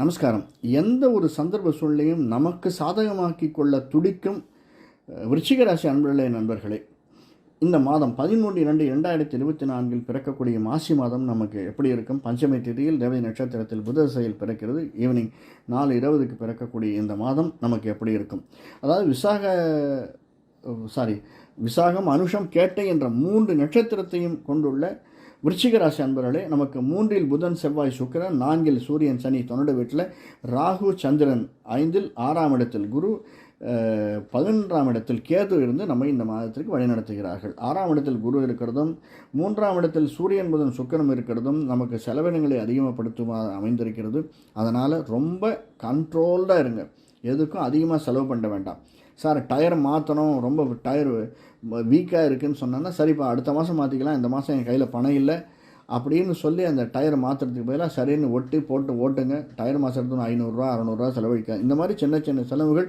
நமஸ்காரம். எந்த ஒரு சந்தர்ப்ப சூழ்நிலையும் நமக்கு சாதகமாக்கி கொள்ள துடிக்கும் விருச்சிகராசி அன்புள்ள அன்பர்களே நண்பர்களே இந்த மாதம் பதிமூன்று இரண்டு இரண்டாயிரத்தி இருபத்தி நான்கில் பிறக்கக்கூடிய மாசி மாதம் நமக்கு எப்படி இருக்கும்? பஞ்சமை திதியில் தேவதை நட்சத்திரத்தில் புத திசையில் பிறக்கிறது. ஈவினிங் நாலு இருபதுக்கு பிறக்கக்கூடிய இந்த மாதம் நமக்கு எப்படி இருக்கும்? அதாவது விசாக சாரி விசாகம் அனுஷம் கேட்டை என்ற மூன்று நட்சத்திரத்தையும் கொண்டுள்ள விருச்சிகராசி அன்பர்களே நமக்கு மூன்றில் புதன் செவ்வாய் சுக்கிரன் நான்கில் சூரியன் சனி தொன்னட வீட்டில் ராகு சந்திரன் ஐந்தில் ஆறாம் இடத்தில் குரு பதினொன்றாம் இடத்தில் கேது இருந்து நம்மை இந்த மாதத்திற்கு வழிநடத்துகிறார்கள். ஆறாம் இடத்தில் குரு இருக்கிறதும் மூன்றாம் இடத்தில் சூரியன் புதன் சுக்கரம் இருக்கிறதும் நமக்கு செலவினங்களை அதிகமாகப்படுத்துமா அமைந்திருக்கிறது. அதனால் ரொம்ப கண்ட்ரோல்டாக இருங்க. எதுக்கும் அதிகமாக செலவு பண்ண வேண்டாம். சார் டயர் மாற்றணும் ரொம்ப டயர் வீக்காக இருக்குன்னு சொன்னோன்னா சரிப்பா அடுத்த மாதம் மாற்றிக்கலாம் இந்த மாதம் என் கையில் பணம் இல்லை அப்படின்னு சொல்லி அந்த டயர் மாற்றுறதுக்கு பதிலாக சரின்னு ஒட்டி போட்டு ஓட்டுங்க. டயர் மாற்றுறதுன்னு ஐநூறுரூவா அறநூறுரூவா செலவழிக்க. இந்த மாதிரி சின்ன சின்ன செலவுகள்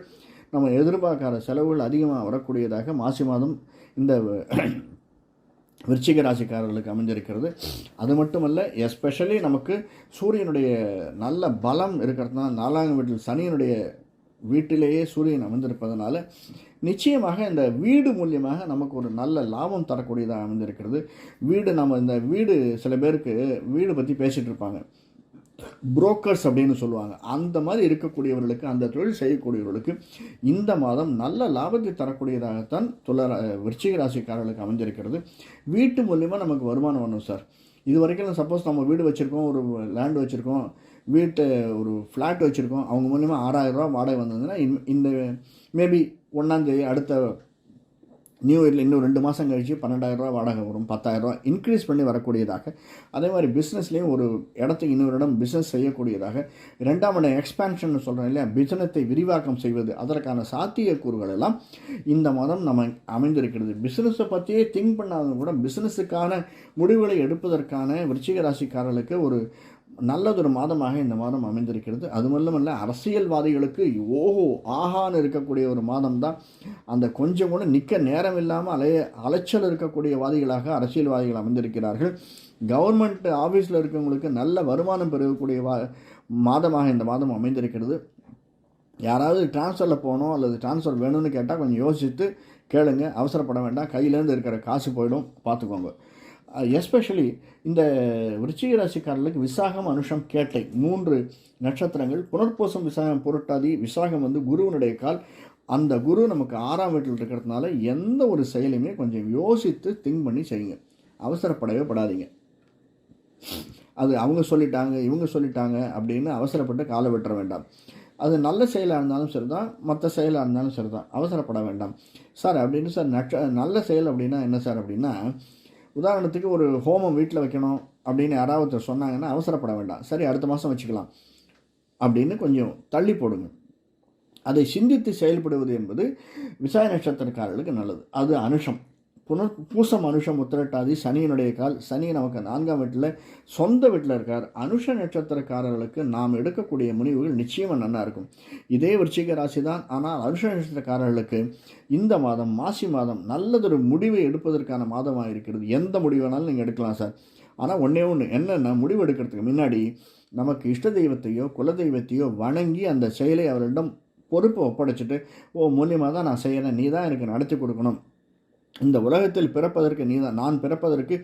நம்ம எதிர்பார்க்காத செலவுகள் அதிகமாக வரக்கூடியதாக மாசி மாதம் இந்த விருச்சிக ராசிக்காரர்களுக்கு அமைஞ்சிருக்கிறது அது மட்டுமல்ல எஸ்பெஷலி நமக்கு சூரியனுடைய நல்ல பலம் இருக்கிறதுனால நாலாம் வீட்டில் சனியினுடைய வீட்டிலேயே சூரியன் அமைந்திருப்பதனால நிச்சயமாக இந்த வீடு மூலியமாக நமக்கு ஒரு நல்ல லாபம் தரக்கூடியதாக அமைந்திருக்கிறது. வீடு நம்ம இந்த வீடு சில பேருக்கு வீடு பற்றி பேசிகிட்டு இருப்பாங்க. புரோக்கர்ஸ் அப்படின்னு சொல்லுவாங்க. அந்த மாதிரி இருக்கக்கூடியவர்களுக்கு அந்த தொழில் செய்யக்கூடியவர்களுக்கு இந்த மாதம் நல்ல லாபத்தை தரக்கூடியதாகத்தான் துள விருச்சிக ராசிக்காரர்களுக்கு அமைஞ்சிருக்கிறது வீட்டு மூலியமாக நமக்கு வருமானம் வரணும் சார். இது வரைக்கும் சப்போஸ் நம்ம வீடு வச்சுருக்கோம் ஒரு லேண்ட் வச்சுருக்கோம். வீட்டு ஒரு ஃப்ளாட் வச்சுருக்கோம். அவங்க மூலிமா ஆறாயிரரூவா வாடகை வந்ததுன்னா இந்த- இந்த மேபி ஒன்றாந்தேதி அடுத்த நியூ இயரில் இன்னும் ரெண்டு மாதம் கழிச்சு பன்னெண்டாயிரரூவா வாடகை வரும். பத்தாயிரரூவா இன்க்ரீஸ் பண்ணி வரக்கூடியதாக. அதே மாதிரி பிஸ்னஸ்லேயும் ஒரு இடத்துக்கு இன்னொரு இடம் பிஸ்னஸ் செய்யக்கூடியதாக. ரெண்டாம் இடம் எக்ஸ்பேன்ஷன் சொல்கிறோம் இல்லையா? பிசினத்தை விரிவாக்கம் செய்வது. அதற்கான சாத்தியக்கூறுகள் எல்லாம் இந்த மாதம் நம்ம அமைந்திருக்கிறது. பிஸ்னஸை பற்றியே திங்க் பண்ணாதவங்க கூட பிஸ்னஸுக்கான முடிவுகளை எடுப்பதற்கான விருச்சிக ராசிக்காரர்களுக்கு ஒரு நல்லதொரு மாதமாக இந்த மாதம் அமைந்திருக்கிறது. அது மட்டுமல்ல அரசியல்வாதிகளுக்கு ஓஹோ ஆஹான்னு இருக்கக்கூடிய ஒரு மாதம் தான் அந்த கொஞ்சம் கூட நிற்க நேரம் இல்லாமல் அலைய அலைச்சல் இருக்கக்கூடிய வாதிகளாக அரசியல்வாதிகள் அமைந்திருக்கிறார்கள். கவர்மெண்ட் ஆஃபீஸில் இருக்கவங்களுக்கு நல்ல வருமானம் பெறக்கூடிய வா மாதமாக இந்த மாதம் அமைந்திருக்கிறது. யாராவது ட்ரான்ஸ்ஃபரில் போகணும் அல்லது ட்ரான்ஸ்ஃபர் வேணும்னு கேட்டால் கொஞ்சம் யோசித்து கேளுங்க. அவசரப்பட வேண்டாம். கையிலேருந்து இருக்கிற காசு போயிடும். பார்த்துக்கோங்க எஸ்பெஷலி இந்த விருச்சிக ராசிக்காரர்களுக்கு விசாகம் அனுஷம் கேட்டை மூன்று நட்சத்திரங்கள். புனர்பூசம் விசாகம் பொருட்டாதி விசாகம் வந்து குருவினுடைய கால். அந்த குரு நமக்கு ஆறாம் வீட்டில் இருக்கிறதுனால எந்த ஒரு செயலையுமே கொஞ்சம் யோசித்து திங்க் பண்ணி செய்யுங்க. அவசரப்படவே படாதீங்க. அது அவங்க சொல்லிட்டாங்க இவங்க சொல்லிட்டாங்க அப்படின்னு அவசரப்பட்டு காலை விட்டுற வேண்டாம். அது நல்ல செயலாக இருந்தாலும் சரி தான் மற்ற செயலாக இருந்தாலும் சரி தான் அவசரப்பட வேண்டாம். சார் அப்படின்னு சார் நட்ச நல்ல செயல் அப்படின்னா என்ன சார் அப்படின்னா உதாரணத்துக்கு ஒரு ஹோமம் வீட்டில் வைக்கணும் அப்படின்னு யாராவது சொன்னாங்கன்னா அவசரப்பட வேண்டாம். சரி அடுத்த மாதம் வச்சுக்கலாம் அப்படின்னு கொஞ்சம் தள்ளி போடுங்க. அதை சிந்தித்து செயல்படுவது என்பது விசாய நட்சத்திரக்காரர்களுக்கு நல்லது. அது அனுஷம். புனர் பூசம் அனுஷம் உத்திரட்டாதி சனியினுடைய கால் சனி நமக்கு நான்காம் வீட்டில் சொந்த வீட்டில் இருக்கார். அனுஷ நட்சத்திரக்காரர்களுக்கு நாம் எடுக்கக்கூடிய முடிவுகள் நிச்சயமாக நல்லா இருக்கும். இதே விருச்சிக ராசி தான் ஆனால் அனுஷ நட்சத்திரக்காரர்களுக்கு இந்த மாதம் மாசி மாதம் நல்லதொரு முடிவை எடுப்பதற்கான மாதமாக இருக்கிறது. எந்த முடிவு வேணாலும் நீங்கள் எடுக்கலாம் சார். ஆனால் ஒன்றே ஒன்று என்னென்ன முடிவு எடுக்கிறதுக்கு முன்னாடி நமக்கு இஷ்ட தெய்வத்தையோ குல தெய்வத்தையோ வணங்கி அந்த செயலை அவரிடம் பொறுப்பை ஒப்படைச்சிட்டு ஓ மூலியமாக தான் நான் செய்கிறேன் நீ தான் எனக்கு நடத்தி கொடுக்கணும். இந்த உலகத்தில் பிறப்பதற்கு நீ தான் நான் பிறப்பதற்கு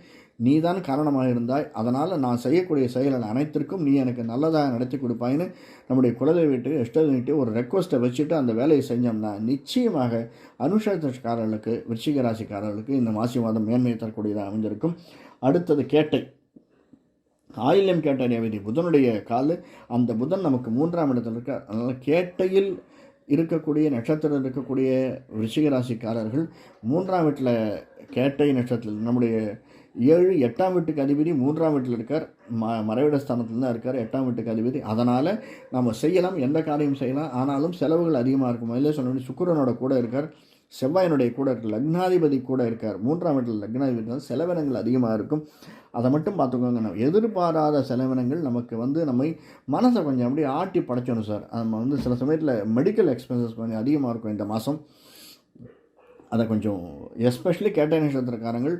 நீ தான் காரணமாக இருந்தாய். அதனால் நான் செய்யக்கூடிய செயல்கள் அனைத்திற்கும் நீ எனக்கு நல்லதாக நடத்தி கொடுப்பாயின்னு நம்முடைய குலதெய்வீட்டுக்கு இஷ்டதெய்வீட்டு ஒரு ரெக்வஸ்ட்டை வச்சுட்டு அந்த வேலையை செஞ்சோம்னா நிச்சயமாக அனுஷத்துக்காரர்களுக்கு விருச்சிக ராசிக்காரர்களுக்கு இந்த மாசி மாதம் மேன்மையை தரக்கூடியதாக அமைஞ்சிருக்கும். அடுத்தது கேட்டை. ஆயில்யம் கேட்ட புதனுடைய கால். அந்த புதன் நமக்கு மூன்றாம் இடத்தில் இருக்க அதனால் கேட்டையில் இருக்கக்கூடிய நட்சத்திரம் இருக்கக்கூடிய விருச்சிக மூன்றாம் வீட்டில் கேட்டை நட்சத்திரத்தில் நம்முடைய ஏழு எட்டாம் வீட்டுக்கு அதிபதி மூன்றாம் வீட்டில் இருக்கார். ம மறைவிட ஸ்தானத்தில் தான் இருக்கார் எட்டாம் வீட்டுக்கு அதிபதி. அதனால் நம்ம செய்யலாம் எந்த காரியம் செய்யலாம் ஆனாலும் செலவுகள் அதிகமாக இருக்கும்? முதல்ல சொன்ன சுக்கரனோட கூட இருக்கார். செவ்வாயினுடைய கூட இருக்கார் லக்னாதிபதி கூட இருக்கார். மூன்றாம் வீட்டில் லக்னாதிபதி இருந்தால் செலவினங்கள் அதிகமாக இருக்கும். அதை மட்டும் பார்த்துக்கோங்க. நம்ம எதிர்பாராத செலவினங்கள் நமக்கு வந்து நம்மை மனசை கொஞ்சம் அப்படியே ஆட்டி படைச்சணும் சார். நம்ம வந்து சில சமயத்தில் மெடிக்கல் எக்ஸ்பென்சஸ் கொஞ்சம் அதிகமாக இருக்கும் இந்த மாதம் அதை கொஞ்சம் எஸ்பெஷலி கேட்ட நட்சத்திரக்காரங்கள்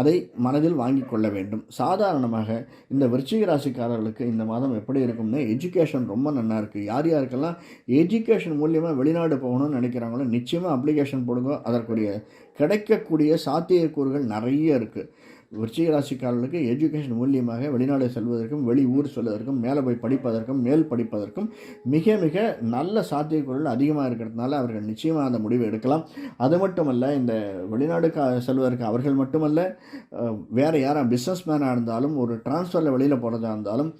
அதை மனதில் வாங்கி கொள்ள வேண்டும். சாதாரணமாக இந்த விருச்சிக ராசிக்காரர்களுக்கு இந்த மாதம் எப்படி இருக்கும்னா எஜுகேஷன் ரொம்ப நல்லா இருக்குது யார் யாருக்கெல்லாம் எஜுகேஷன் மூலியமாக வெளிநாடு போகணும்னு நினைக்கிறாங்களோ நிச்சயமாக அப்ளிகேஷன் போடுங்க. அதற்குரிய கிடைக்கக்கூடிய சாத்தியக்கூறுகள் நிறைய இருக்குது விருச்சிக ராசிக்காரர்களுக்கு எஜுகேஷன் மூலியமாக வெளிநாடு செல்வதற்கும் வெளி ஊர் செல்வதற்கும் மேலே போய் படிப்பதற்கும் மேல் படிப்பதற்கும் மிக மிக நல்ல சாத்தியக்கூறுகள் அதிகமாக இருக்கிறதுனால அவர்கள் நிச்சயமாக அந்த முடிவை எடுக்கலாம். அது மட்டுமல்ல இந்த வெளிநாடு செல்வதற்கு அவர்கள் மட்டுமல்ல வேறு யாரும் பிஸ்னஸ் மேனாக இருந்தாலும் ஒரு டிரான்ஸ்ஃபரில் வெளியில் போகிறதா இருந்தாலும்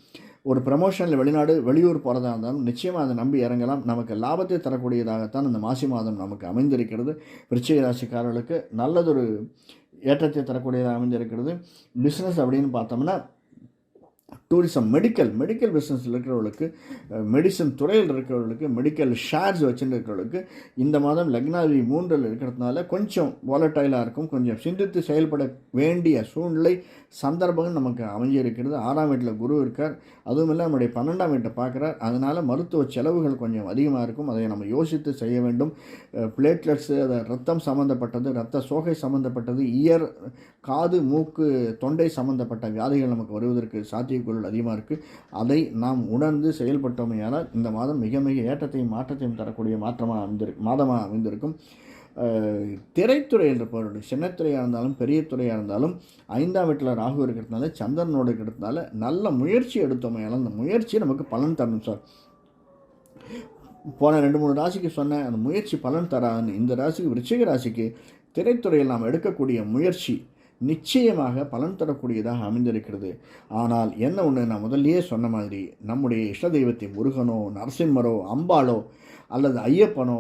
ஒரு ப்ரமோஷனில் வெளிநாடு வெளியூர் போகிறதா இருந்தாலும் நிச்சயமாக அதை நம்பி இறங்கலாம். நமக்கு லாபத்தை தரக்கூடியதாகத்தான் இந்த மாசி மாதம் நமக்கு அமைந்திருக்கிறது. விருச்சிக ராசிக்காரர்களுக்கு நல்லதொரு ஏற்றத்தை தரக்கூடியதாக அமைந்திருக்கிறது பிஸ்னஸ் அப்படின்னு பார்த்தோம்னா டூரிசம் மெடிக்கல் மெடிக்கல் பிஸ்னஸில் இருக்கிறவர்களுக்கு மெடிசன் துறையில் இருக்கிறவர்களுக்கு மெடிக்கல் ஷேர்ஸ் வச்சுட்டு இருக்கிறவர்களுக்கு இந்த மாதம் லக்னாதி மூன்றில் இருக்கிறதுனால கொஞ்சம் வாலட்டைலாக இருக்கும். கொஞ்சம் சிந்தித்து செயல்பட வேண்டிய சூழ்நிலை சந்தர்ப்பங்கள் நமக்கு அமைஞ்சிருக்கிறது. ஆறாம் வீட்டில் குரு இருக்கார். அதுவும் இல்லை நம்முடைய பன்னெண்டாம் வீட்டை பார்க்குறார். அதனால் மருத்துவ செலவுகள் கொஞ்சம் அதிகமாக இருக்கும். அதை நம்ம யோசித்து செய்ய வேண்டும். பிளேட்லெட்ஸு அதை ரத்தம் சம்மந்தப்பட்டது ரத்த சோகை சம்மந்தப்பட்டது இயர் காது மூக்கு தொண்டை சம்மந்தப்பட்ட வியாதிகள் நமக்கு வருவதற்கு சாத்தியக்கூறுகள் அதிகமாக இருக்குது அதை நாம் உணர்ந்து செயல்பட்டோமையானால் இந்த மாதம் மிக மிக ஏற்றத்தையும் மாற்றத்தையும் தரக்கூடிய மாற்றமாக அமைந்திரு மாதமாக அமைந்திருக்கும். திரைத்துறை திரைத்துறையில் இருப்பவர்கள் சின்னத்துறையாக இருந்தாலும் பெரிய துறையாக இருந்தாலும் ஐந்தாம் வீட்டில் ராகு இருக்கிறதுனால சந்திரனோடு இருக்கிறதுனால நல்ல முயற்சி எடுத்தோமையால் அந்த முயற்சி நமக்கு பலன் தரணும் சார். போன ரெண்டு மூணு ராசிக்கு சொன்ன அந்த முயற்சி பலன் தராதுன்னு இந்த ராசிக்கு விருச்சிக ராசிக்கு திரைத்துறையில் நாம் எடுக்கக்கூடிய முயற்சி நிச்சயமாக பலன் தரக்கூடியதாக அமைந்திருக்கிறது. ஆனால் என்ன ஒன்று நான் முதல்லையே சொன்ன மாதிரி நம்முடைய இஷ்ட தெய்வத்தை முருகனோ நரசிம்மரோ அம்பாளோ அல்லது ஐயப்பனோ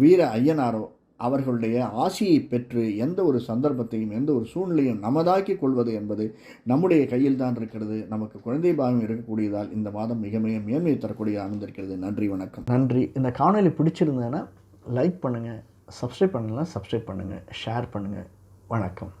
வீர ஐயனாரோ அவர்களுடைய ஆசியை பெற்று எந்த ஒரு சந்தர்ப்பத்தையும் எந்த ஒரு சூழ்நிலையும் நமதாக்கி கொள்வது என்பது நம்முடைய கையில் தான் இருக்கிறது. நமக்கு குழந்தை பாவம் இருக்கக்கூடியதால் இந்த மாதம் மிக மிக மேன்மையை தரக்கூடிய அமைந்திருக்கிறது நன்றி வணக்கம். நன்றி. இந்த காணொலி பிடிச்சிருந்தேன்னா லைக் பண்ணுங்கள் சப்ஸ்கிரைப் பண்ணலாம் சப்ஸ்கிரைப் பண்ணுங்கள் ஷேர் பண்ணுங்கள் வணக்கம்.